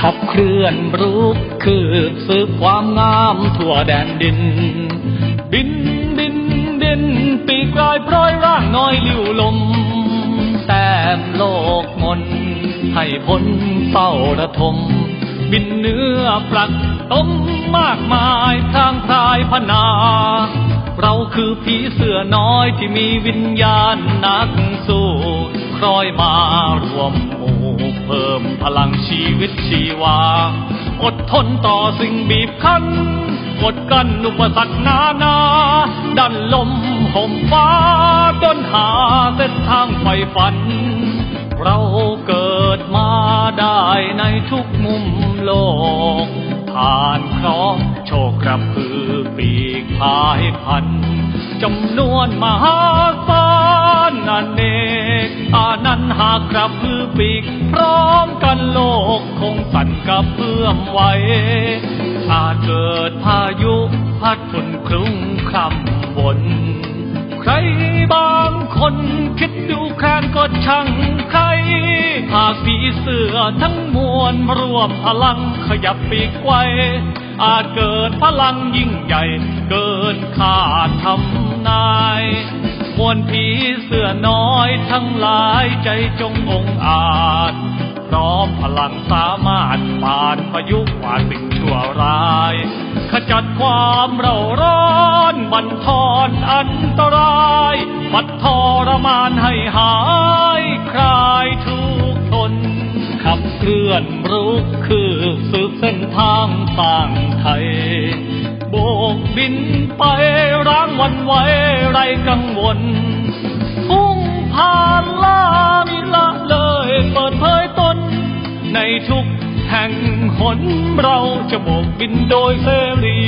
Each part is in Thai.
ขับเคลื่อนรุกคืบสืบความงามทั่วแดนดิน บินบินบิน ปีกลายพร้อยร่างน้อยลิ้วลม แต้มโลกมน ให้พ้นเฝ้าระทม บินเนื้อปลักต้มมากมายทางพรายพนา เราคือผีเสื้อน้อยที่มีวิญญาณนักสู้คล้อยมารวมหมู่ พลังชีวิตชีวา อดทนต่อสิ่งบีบคั้น อดกั้นอุปสรรคนานา ดันลมห่มฟ้าดนหาเส้นทางไฟฝัน เราเกิดมาได้ในทุกมุมโลก ผ่านเคราะห์โชคกระพือปีกพายพันจำนวนมหาศาล นันเนกอานันหากกระพือปีก พร้อมกันโลกคงสั่นกระเพื่อมไหวอาจเกิดพายุพัดฝุ่นคลุ้งคำบน ใครบางคนคิดดูแคลนก็ช่างใคร หากผีเสือทั้งมวลรวมพลังขยับปีกไว้ อาจเกิดพลังยิ่งใหญ่ เกินคาดทำนาย มวลผีเสื้อน้อยทั้งหลายใจจงองอาจพร้อมพลังสามารถผ่านพายุกว่าสิ่งชั่วร้าย ขจัดความเร่าร้อนบันทอนอันตรายบัดทรมานให้หายคลายทุกข์ทน ขับเคลื่อนรุกคือสืบเส้นทางสร้างไทย โบกบินไป วันไว้ไรกังวลพุ่งผ่านล่ามิละเลยเปิดเผยตน ในทุกแห่งหนเราจะโบกบินโดยเสรี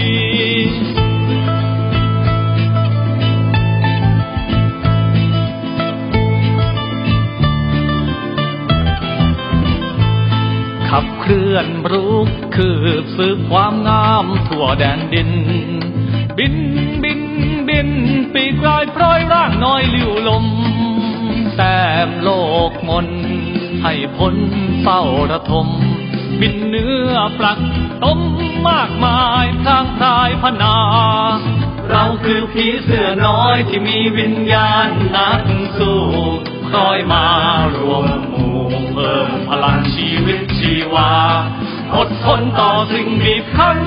ขับเคลื่อนรุก คืบสืบความงามทั่วแดนดิน บินบิน กลายพร้อยร่างน้อยลิ้วลม แต้มโลกมน ให้พ้นเฝ้าระทม บินเนื้อปลักต้มมากมายทางพรายพนา เราคือผีเสื้อน้อยที่มีวิญญาณนักสู้คอยมารวมหมู่เพิ่มพลังชีวิตชีวาอดทนต่อสิ่งบีบคั้น